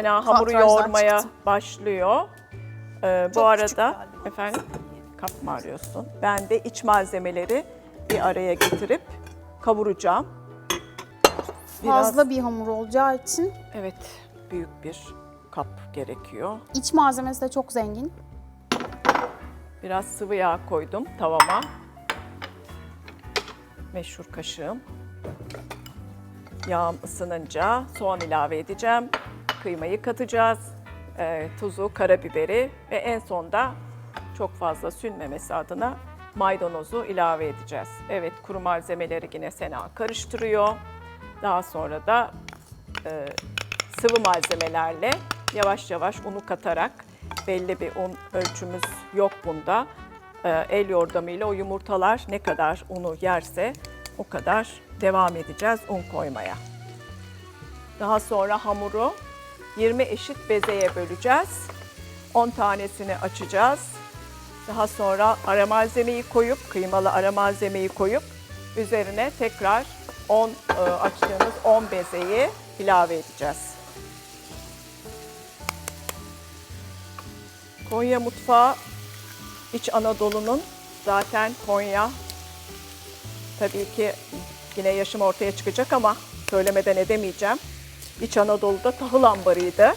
Sena hamuru yoğurmaya çıktı. başlıyor. Ee, bu Çok arada efendim kap mı arıyorsun? Ben de iç malzemeleri bir araya getirip kavuracağım. Biraz- Fazla bir hamur olacağı için Evet, büyük bir kap gerekiyor. iç malzemesi de çok zengin. Biraz sıvı yağ koydum tavama. Meşhur kaşığım. Yağım ısınınca soğan ilave edeceğim. Kıymayı katacağız. Ee, tuzu, karabiberi ve en sonda çok fazla sünmemesi adına maydanozu ilave edeceğiz. Evet kuru malzemeleri yine Sena karıştırıyor. Daha sonra da e, sıvı malzemelerle yavaş yavaş unu katarak belli bir un ölçümüz yok bunda. Ee, el yordamıyla o yumurtalar ne kadar unu yerse o kadar devam edeceğiz un koymaya. Daha sonra hamuru 20 eşit bezeye böleceğiz. 10 tanesini açacağız. Daha sonra ara malzemeyi koyup, kıymalı ara malzemeyi koyup üzerine tekrar 10 e, açtığımız 10 bezeyi ilave edeceğiz. Konya mutfağı İç Anadolu'nun zaten Konya tabii ki yine yaşım ortaya çıkacak ama söylemeden edemeyeceğim. İç Anadolu'da tahıl ambarıydı.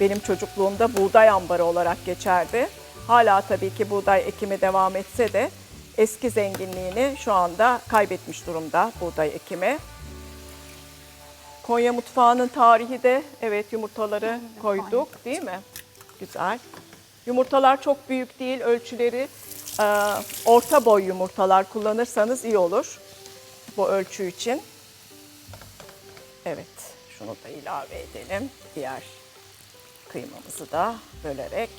Benim çocukluğumda buğday ambarı olarak geçerdi. Hala tabii ki buğday ekimi devam etse de eski zenginliğini şu anda kaybetmiş durumda buğday ekimi. Konya mutfağının tarihi de evet yumurtaları koyduk değil mi? Güzel. Yumurtalar çok büyük değil ölçüleri e, orta boy yumurtalar kullanırsanız iyi olur bu ölçü için. Evet şunu da ilave edelim. Diğer kıymamızı da bölerek.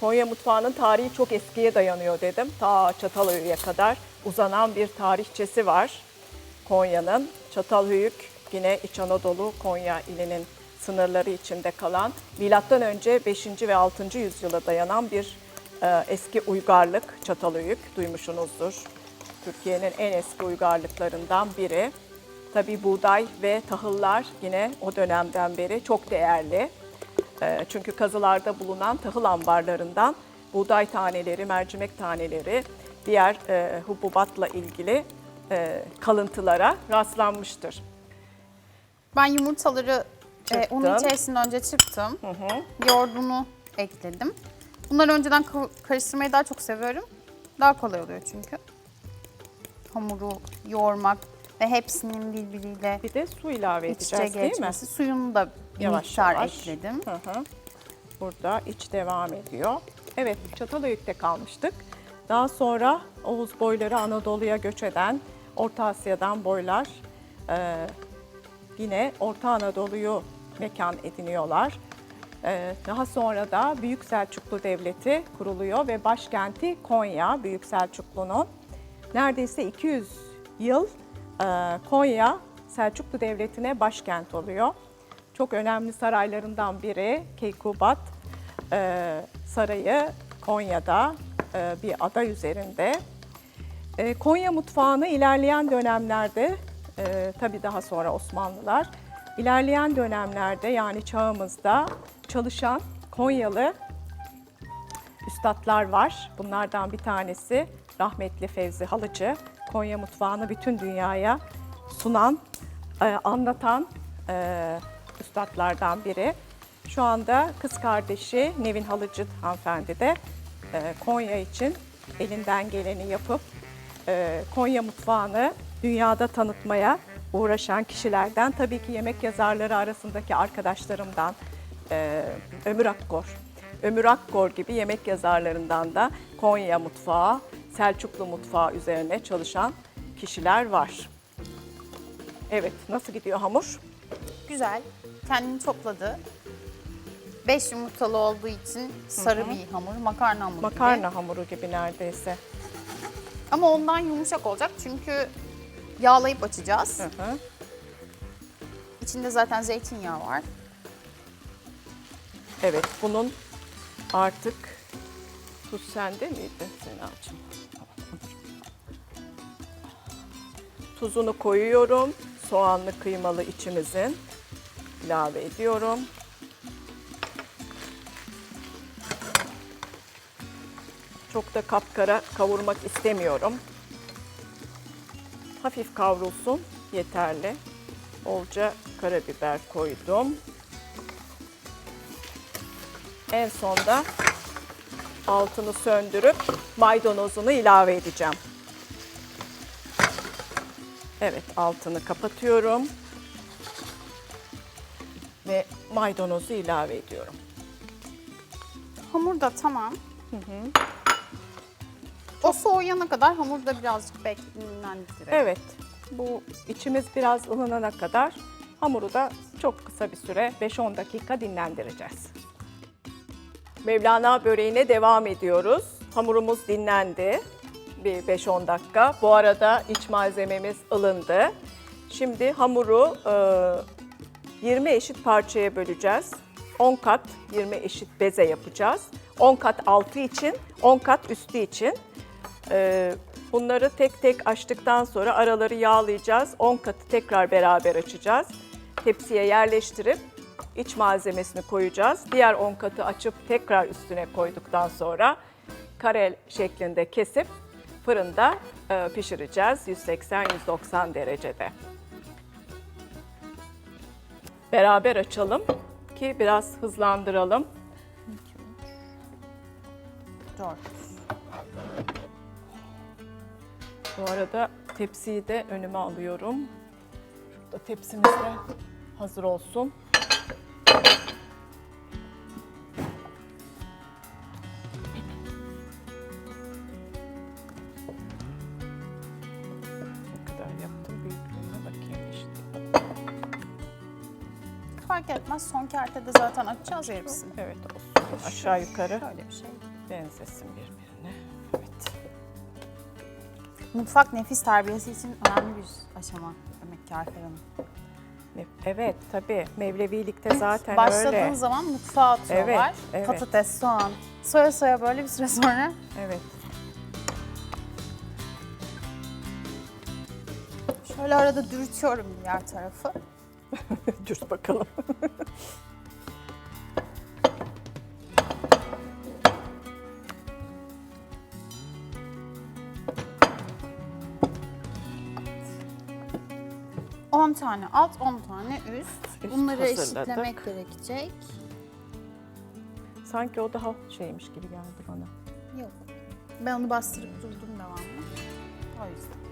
Konya mutfağının tarihi çok eskiye dayanıyor dedim. Ta Çatalhöyük'e kadar uzanan bir tarihçesi var. Konya'nın Çatalhöyük yine İç Anadolu Konya ilinin sınırları içinde kalan milattan önce 5. ve 6. yüzyıla dayanan bir e, eski uygarlık Çatalhöyük duymuşsunuzdur. Türkiye'nin en eski uygarlıklarından biri. Tabii buğday ve tahıllar yine o dönemden beri çok değerli. E, Çünkü kazılarda bulunan tahıl ambarlarından buğday taneleri, mercimek taneleri, diğer e, hububatla ilgili e, kalıntılara rastlanmıştır. Ben yumurtaları e, onun içerisinde önce çırptım. Yoğurdunu ekledim. Bunları önceden ka- karıştırmayı daha çok seviyorum. Daha kolay oluyor çünkü. Hamuru yoğurmak ve hepsinin birbiriyle Bir de su ilave iç içe edeceğiz değil mi? geçmesi. Suyunu da bir Yavaş miktar yavaş. ekledim. Hı hı. Burada iç devam ediyor. Evet, Çatalhöyük'te kalmıştık. Daha sonra Oğuz boyları Anadolu'ya göç eden Orta Asya'dan boylar e, yine Orta Anadolu'yu mekan ediniyorlar. E, daha sonra da Büyük Selçuklu Devleti kuruluyor ve başkenti Konya, Büyük Selçuklu'nun. Neredeyse 200 yıl Konya Selçuklu Devleti'ne başkent oluyor. Çok önemli saraylarından biri Keykubat e, Sarayı Konya'da e, bir ada üzerinde. E, Konya mutfağını ilerleyen dönemlerde, e, tabii daha sonra Osmanlılar, ilerleyen dönemlerde yani çağımızda çalışan Konyalı üstadlar var. Bunlardan bir tanesi rahmetli Fevzi Halıcı. Konya mutfağını bütün dünyaya sunan, e, anlatan e, üstadlardan biri. Şu anda kız kardeşi Nevin Halıcı hanımefendi de e, Konya için elinden geleni yapıp e, Konya mutfağını dünyada tanıtmaya uğraşan kişilerden tabii ki yemek yazarları arasındaki arkadaşlarımdan e, Ömür Akkor. Ömür Akkor gibi yemek yazarlarından da Konya mutfağı, Selçuklu mutfağı üzerine çalışan kişiler var. Evet, nasıl gidiyor hamur? Güzel. Kendini topladı. 5 yumurtalı olduğu için sarı bir hamur, makarna hamuru gibi. Makarna hamuru gibi neredeyse. Ama ondan yumuşak olacak çünkü yağlayıp açacağız. Hı hı. İçinde zaten zeytinyağı var. Evet, bunun artık tuz sende miydi Sena'cığım? Tuzunu koyuyorum. Soğanlı kıymalı içimizin ilave ediyorum. Çok da kapkara kavurmak istemiyorum. Hafif kavrulsun yeterli. Bolca karabiber koydum. En sonda altını söndürüp maydanozunu ilave edeceğim. Evet, altını kapatıyorum. Ve maydanozu ilave ediyorum. Hamur da tamam. O soğuyana kadar hamur da birazcık beklendirelim. Evet, bu içimiz biraz ılınana kadar hamuru da çok kısa bir süre 5-10 dakika dinlendireceğiz. Mevlana böreğine devam ediyoruz. Hamurumuz dinlendi bir 5-10 dakika. Bu arada iç malzememiz ılındı. Şimdi hamuru e, 20 eşit parçaya böleceğiz. 10 kat 20 eşit beze yapacağız. 10 kat altı için, 10 kat üstü için. Ee, bunları tek tek açtıktan sonra araları yağlayacağız. 10 katı tekrar beraber açacağız. Tepsiye yerleştirip iç malzemesini koyacağız. Diğer 10 katı açıp tekrar üstüne koyduktan sonra kare şeklinde kesip fırında e, pişireceğiz 180-190 derecede. Beraber açalım ki biraz hızlandıralım. 4. Bu arada tepsiyi de önüme alıyorum. Şurada tepsimiz de hazır olsun. Fark etmez. Son kertede zaten açacağız ya hepsini. Evet olsun. Aşağı yukarı Şöyle bir şey. benzesin birbirine. Evet. Mutfak nefis terbiyesi için önemli bir aşama demek ki Hanım. Evet tabii Mevlevilikte zaten Başladığın öyle. zaman mutfağa atıyorlar. Evet, evet. Patates, soğan. Soya soya böyle bir süre sonra Evet. şöyle arada dürütüyorum diğer tarafı. Dürt bakalım. 10 tane alt, 10 tane üst. Üst Bunları hazırladık. eşitlemek gerekecek. Sanki o daha şeymiş gibi geldi bana. Yok. Ben onu bastırıp durdum devamlı. O yüzden.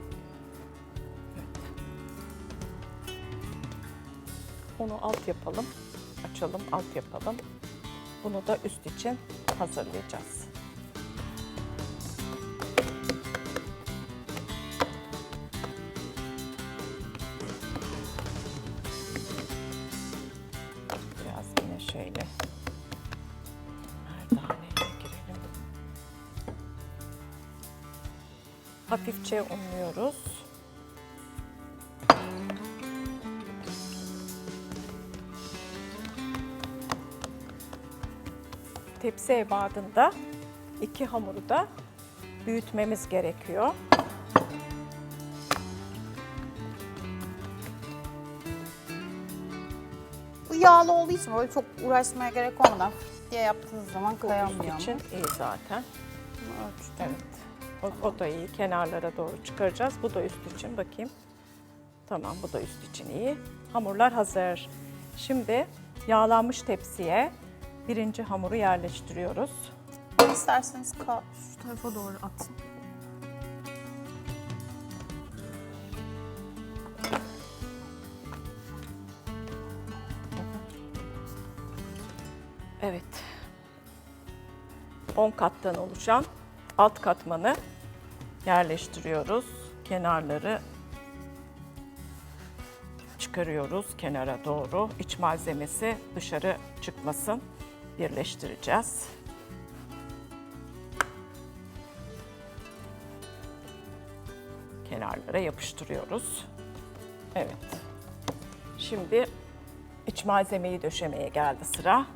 Onu alt yapalım. Açalım, alt yapalım. Bunu da üst için hazırlayacağız. Biraz yine şöyle. Hafifçe unluyoruz. Tepsi ebadında iki hamuru da büyütmemiz gerekiyor. Bu yağlı olduğu için böyle çok uğraşmaya gerek olmadan fıt diye yaptığınız zaman üst için iyi zaten. Ölçtüm. Evet. O, o da iyi. Kenarlara doğru çıkaracağız. Bu da üst için. Bakayım. Tamam bu da üst için iyi. Hamurlar hazır. Şimdi yağlanmış tepsiye birinci hamuru yerleştiriyoruz. İsterseniz ka- şu tarafa doğru atın. Evet. 10 kattan oluşan alt katmanı yerleştiriyoruz. Kenarları çıkarıyoruz kenara doğru. İç malzemesi dışarı çıkmasın. Birleştireceğiz. Kenarlara yapıştırıyoruz. Evet. Şimdi iç malzemeyi döşemeye geldi sıra.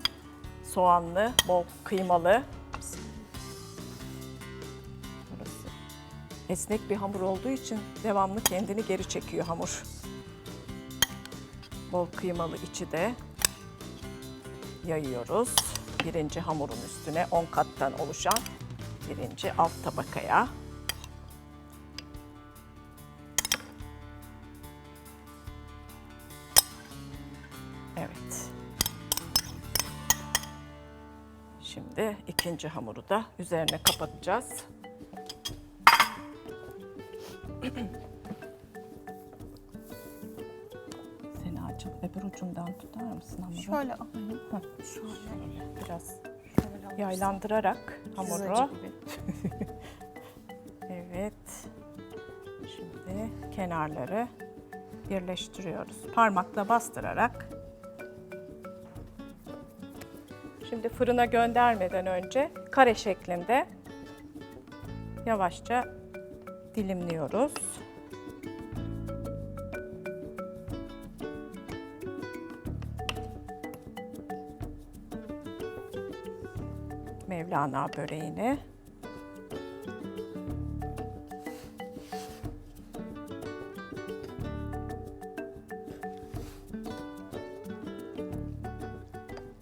Soğanlı, bol kıymalı. Burası esnek bir hamur olduğu için devamlı kendini geri çekiyor hamur. Bol kıymalı içi de yayıyoruz. Birinci hamurun üstüne 10 kattan oluşan pirinci alt tabakaya. Evet. Şimdi ikinci hamuru da üzerine kapatacağız. öbür ucundan tutar mısın hamuru? Şöyle alayım. Şöyle. biraz Şöyle yaylandırarak hamuru. Evet. Şimdi kenarları birleştiriyoruz. Parmakla bastırarak. Şimdi fırına göndermeden önce kare şeklinde yavaşça dilimliyoruz. Mevlana böreğini.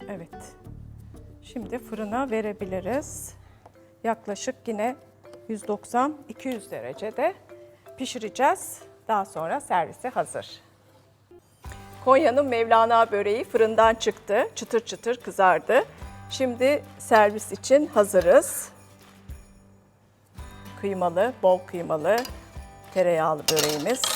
Evet. Şimdi fırına verebiliriz. Yaklaşık yine 190-200 derecede pişireceğiz. Daha sonra servise hazır. Konya'nın Mevlana böreği fırından çıktı. Çıtır çıtır kızardı. Şimdi servis için hazırız. Kıymalı, bol kıymalı, tereyağlı böreğimiz.